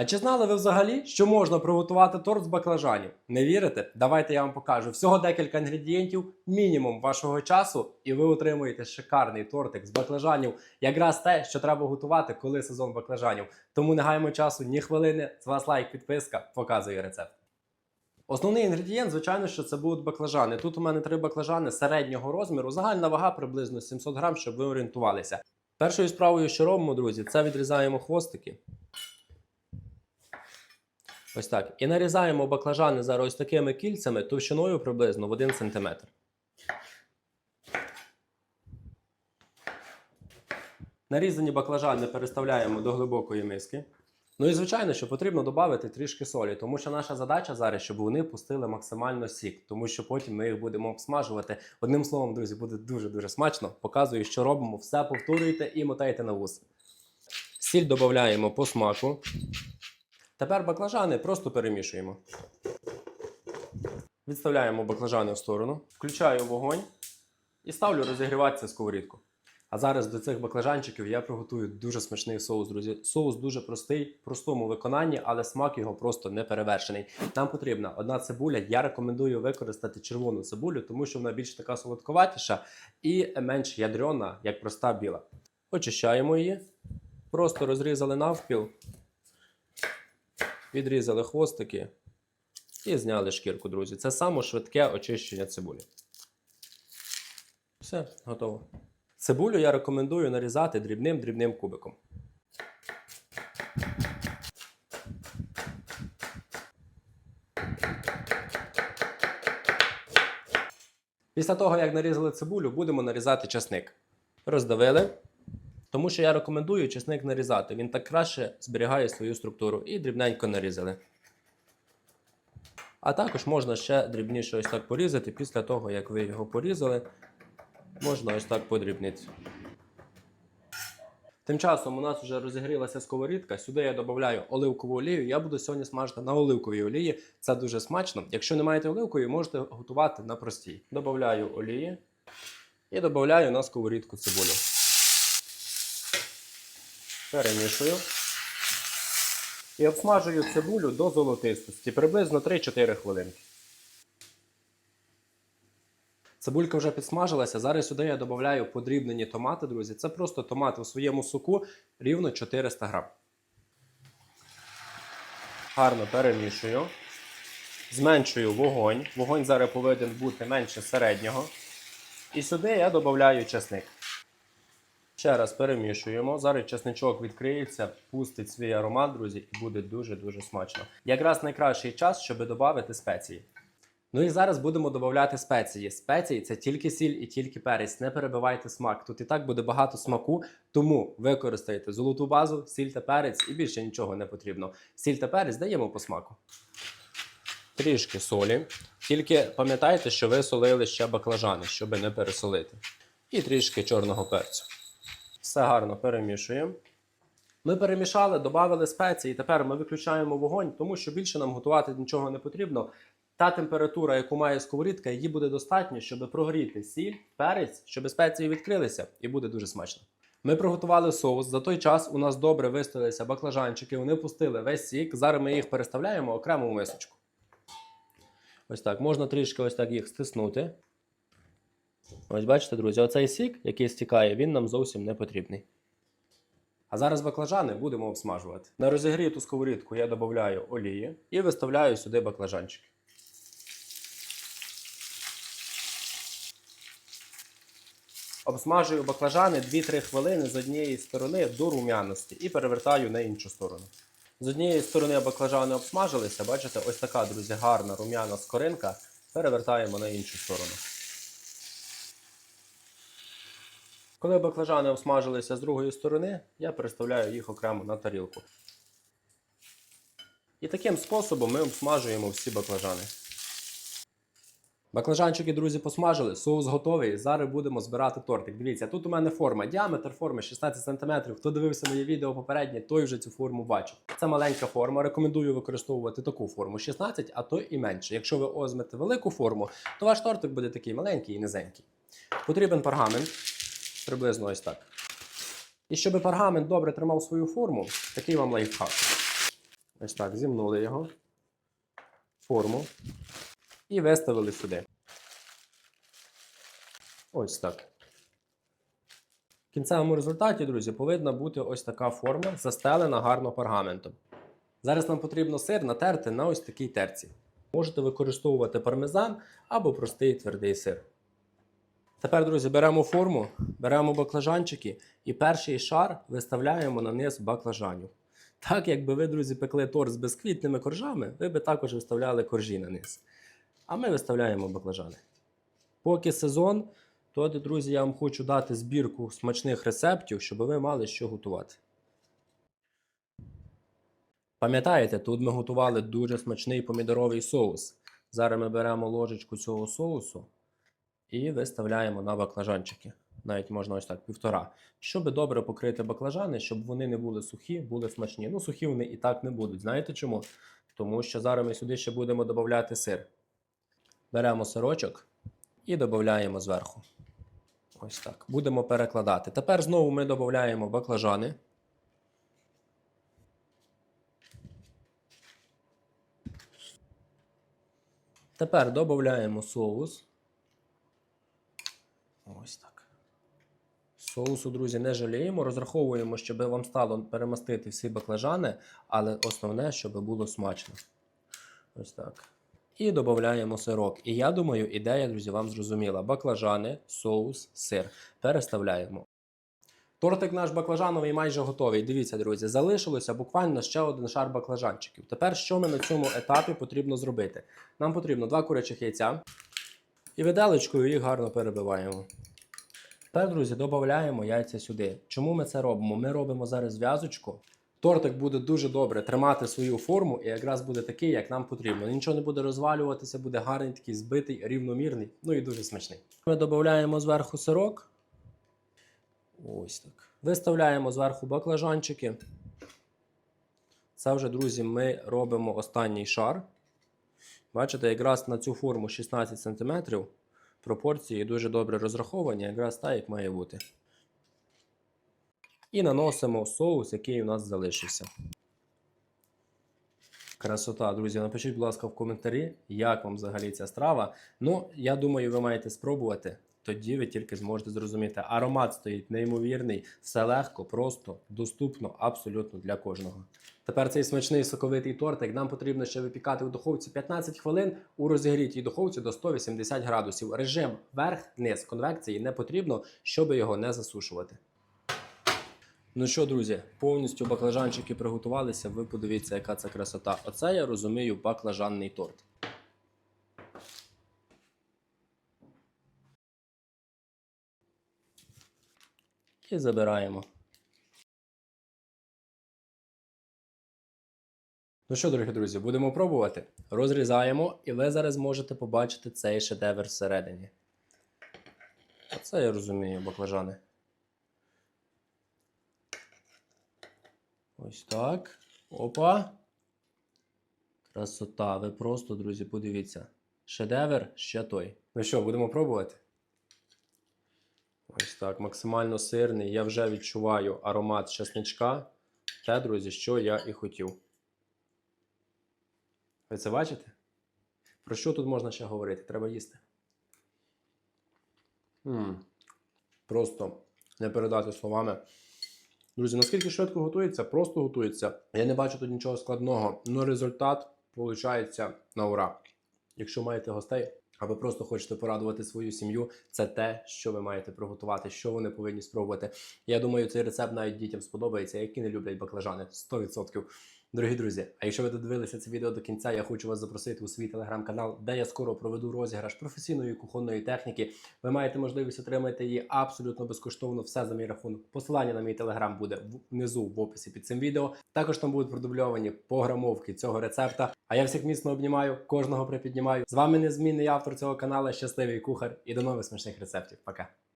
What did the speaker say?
А чи знали ви взагалі, що можна приготувати торт з баклажанів? Не вірите? Давайте я вам покажу. Всього декілька інгредієнтів, мінімум вашого часу, і ви отримуєте шикарний тортик з баклажанів. Якраз те, що треба готувати, коли сезон баклажанів. Тому не гаємо часу ні хвилини. З вас лайк, підписка, показує рецепт. Основний інгредієнт, звичайно, що це будуть баклажани. Тут у мене три баклажани середнього розміру. Загальна вага приблизно 700 грам, щоб ви орієнтувалися. Першою справою, що робимо, друзі, це відрізаємо хвостики. Ось так. І нарізаємо баклажани зараз ось такими кільцями товщиною приблизно в 1 см. Нарізані баклажани переставляємо до глибокої миски. Ну і звичайно, що потрібно додати трішки солі, тому що наша задача зараз, щоб вони пустили максимально сік, тому що потім ми їх будемо обсмажувати. Одним словом, друзі, буде дуже-дуже смачно. Показую, що робимо. Все повторюйте і мотайте на вус. Сіль додаємо по смаку. Тепер баклажани просто перемішуємо. Відставляємо баклажани в сторону, включаю вогонь і ставлю розігріватися сковорідку. А зараз до цих баклажанчиків я приготую дуже смачний соус, друзі. Соус дуже простий, в простому виконанні, але смак його просто не перевершений. Нам потрібна одна цибуля. Я рекомендую використати червону цибулю, тому що вона більш така солодковатіша і менш ядрена, як проста біла. Очищаємо її, просто розрізали навпіл, відрізали хвостики і зняли шкірку, друзі. Це саме швидке очищення цибулі. Все, готово. Цибулю я рекомендую нарізати дрібним-дрібним кубиком. Після того, як нарізали цибулю, будемо нарізати часник. Роздавили. Тому що я рекомендую чесник нарізати. Він так краще зберігає свою структуру і дрібненько нарізали. А також можна ще дрібніше ось так порізати після того, як ви його порізали можна ось так подрібнити. Тим часом у нас вже розігрілася сковорідка. Сюди я додаю оливкову олію. Я буду сьогодні смажити на оливковій олії. Це дуже смачно. Якщо не маєте оливкової, можете готувати на простій. Добавляю олії і додаю на сковорідку цибулю. Перемішую. І обсмажую цибулю до золотистості, приблизно 3-4 хвилинки. Цибулька вже підсмажилася. Зараз сюди я додаю подрібнені томати, друзі. Це просто томати у своєму соку рівно 400 грам. Гарно перемішую. Зменшую вогонь. Вогонь зараз повинен бути менше середнього. І сюди я додаю чесник. Ще раз перемішуємо. Зараз чесничок відкриється, пустить свій аромат, друзі, і буде дуже-дуже смачно. Якраз найкращий час, щоб додати спеції. Ну і зараз будемо додати спеції. Спеції це тільки сіль і тільки перець. Не перебивайте смак. Тут і так буде багато смаку, тому використайте золоту базу, сіль та перець і більше нічого не потрібно. Сіль та перець даємо по смаку. Трішки солі. Тільки пам'ятайте, що ви солили ще баклажани, щоб не пересолити. І трішки чорного перцю. Все гарно перемішуємо. Ми перемішали, додали спеції, і тепер ми виключаємо вогонь, тому що більше нам готувати нічого не потрібно. Та температура, яку має сковорідка, її буде достатньо, щоб прогріти сіль, перець, щоб спеції відкрилися, і буде дуже смачно. Ми приготували соус. За той час у нас добре вистоялися баклажанчики, вони пустили весь сік. Зараз ми їх переставляємо окремо в мисочку. Ось так. Можна трішки ось так їх стиснути. Ось бачите, друзі, оцей сік, який стікає, він нам зовсім не потрібний. А зараз баклажани будемо обсмажувати. На розігріту сковорідку я додаю олії і виставляю сюди баклажанчики. Обсмажую баклажани 2-3 хвилини з однієї сторони до рум'яності і перевертаю на іншу сторону. З однієї сторони баклажани обсмажилися, бачите, ось така, друзі, гарна рум'яна скоринка. Перевертаємо на іншу сторону. Коли баклажани обсмажилися з другої сторони, я переставляю їх окремо на тарілку. І таким способом ми обсмажуємо всі баклажани. Баклажанчики, друзі, посмажили, соус готовий. Зараз будемо збирати тортик. Дивіться, тут у мене форма. Діаметр форми 16 см. Хто дивився моє відео попереднє, той вже цю форму бачив. Це маленька форма. Рекомендую використовувати таку форму 16, а то і менше. Якщо ви озмете велику форму, то ваш тортик буде такий маленький і низенький. Потрібен пергамент, приблизно ось так. І щоб пергамент добре тримав свою форму, такий вам лайфхак. Ось так, зімнули його, форму і виставили сюди. Ось так. В кінцевому результаті, друзі, повинна бути ось така форма, застелена гарно пергаментом. Зараз нам потрібно сир натерти на ось такій терці. Можете використовувати пармезан або простий твердий сир. Тепер, друзі, беремо форму, беремо баклажанчики і перший шар виставляємо на низ баклажанів. Так, якби ви, друзі, пекли торт з безквітними коржами, ви би також виставляли коржі на низ. А ми виставляємо баклажани. Поки сезон, то, друзі, я вам хочу дати збірку смачних рецептів, щоб ви мали що готувати. Пам'ятаєте, тут ми готували дуже смачний помідоровий соус. Зараз ми беремо ложечку цього соусу і виставляємо на баклажанчики. Навіть можна ось так, півтора. Щоб добре покрити баклажани, щоб вони не були сухі, були смачні. Ну, сухі вони і так не будуть. Знаєте чому? Тому що зараз ми сюди ще будемо додавати сир. Беремо сирочок і додаємо зверху. Ось так. Будемо перекладати. Тепер знову ми додаємо баклажани. Тепер додаємо соус. Ось так. Соусу, друзі, не жаліємо. Розраховуємо, щоб вам стало перемастити всі баклажани, але основне, щоб було смачно. Ось так. І додаємо сирок. І я думаю, ідея, друзі, вам зрозуміла. Баклажани, соус, сир. Переставляємо. Тортик наш баклажановий майже готовий. Дивіться, друзі, залишилося буквально ще один шар баклажанчиків. Тепер що ми на цьому етапі потрібно зробити? Нам потрібно два курячих яйця і виделечкою їх гарно перебиваємо. Тепер, друзі, додаємо яйця сюди. Чому ми це робимо? Ми робимо зараз зв'язочку. Тортик буде дуже добре тримати свою форму і якраз буде такий, як нам потрібно. Нічого не буде розвалюватися, буде гарний, такий збитий, рівномірний, ну і дуже смачний. Ми додаємо зверху сирок. Ось так. Виставляємо зверху баклажанчики. Це вже, друзі, ми робимо останній шар. Бачите, якраз на цю форму 16 см. Пропорції дуже добре розраховані, якраз так, як має бути. І наносимо соус, який у нас залишився. Красота, друзі. Напишіть, будь ласка, в коментарі, як вам взагалі ця страва. Ну, я думаю, ви маєте спробувати. Тоді ви тільки зможете зрозуміти. Аромат стоїть неймовірний, все легко, просто, доступно, абсолютно для кожного. Тепер цей смачний соковитий тортик нам потрібно ще випікати у духовці 15 хвилин у розігрітій духовці до 180 градусів. Режим верх-низ конвекції не потрібно, щоб його не засушувати. Ну що, друзі, повністю баклажанчики приготувалися. Ви подивіться, яка це красота. Оце я розумію баклажанний торт. І забираємо. Ну що, дорогі друзі, будемо пробувати. Розрізаємо, і ви зараз можете побачити цей шедевр всередині. Оце я розумію, баклажани. Ось так. Опа. Красота. Ви просто, друзі, подивіться. Шедевр ще той. Ну що, будемо пробувати? Ось так, максимально сирний. Я вже відчуваю аромат чесничка. Те, друзі, що я і хотів. Ви це бачите? Про що тут можна ще говорити? Треба їсти. м Просто не передати словами. Друзі, наскільки швидко готується, просто готується. Я не бачу тут нічого складного, але результат виходить на ура. Якщо маєте гостей, або просто хочете порадувати свою сім'ю, це те, що ви маєте приготувати, що вони повинні спробувати. Я думаю, цей рецепт навіть дітям сподобається, які не люблять баклажани 100%. Дорогі друзі, а якщо ви додивилися це відео до кінця, я хочу вас запросити у свій телеграм-канал, де я скоро проведу розіграш професійної кухонної техніки. Ви маєте можливість отримати її абсолютно безкоштовно. Все за мій рахунок. Посилання на мій телеграм буде внизу в описі під цим відео. Також там будуть продубльовані пограмовки цього рецепта. А я всіх міцно обнімаю, кожного припіднімаю. З вами незмінний автор цього каналу, щасливий кухар і до нових смачних рецептів. Пока.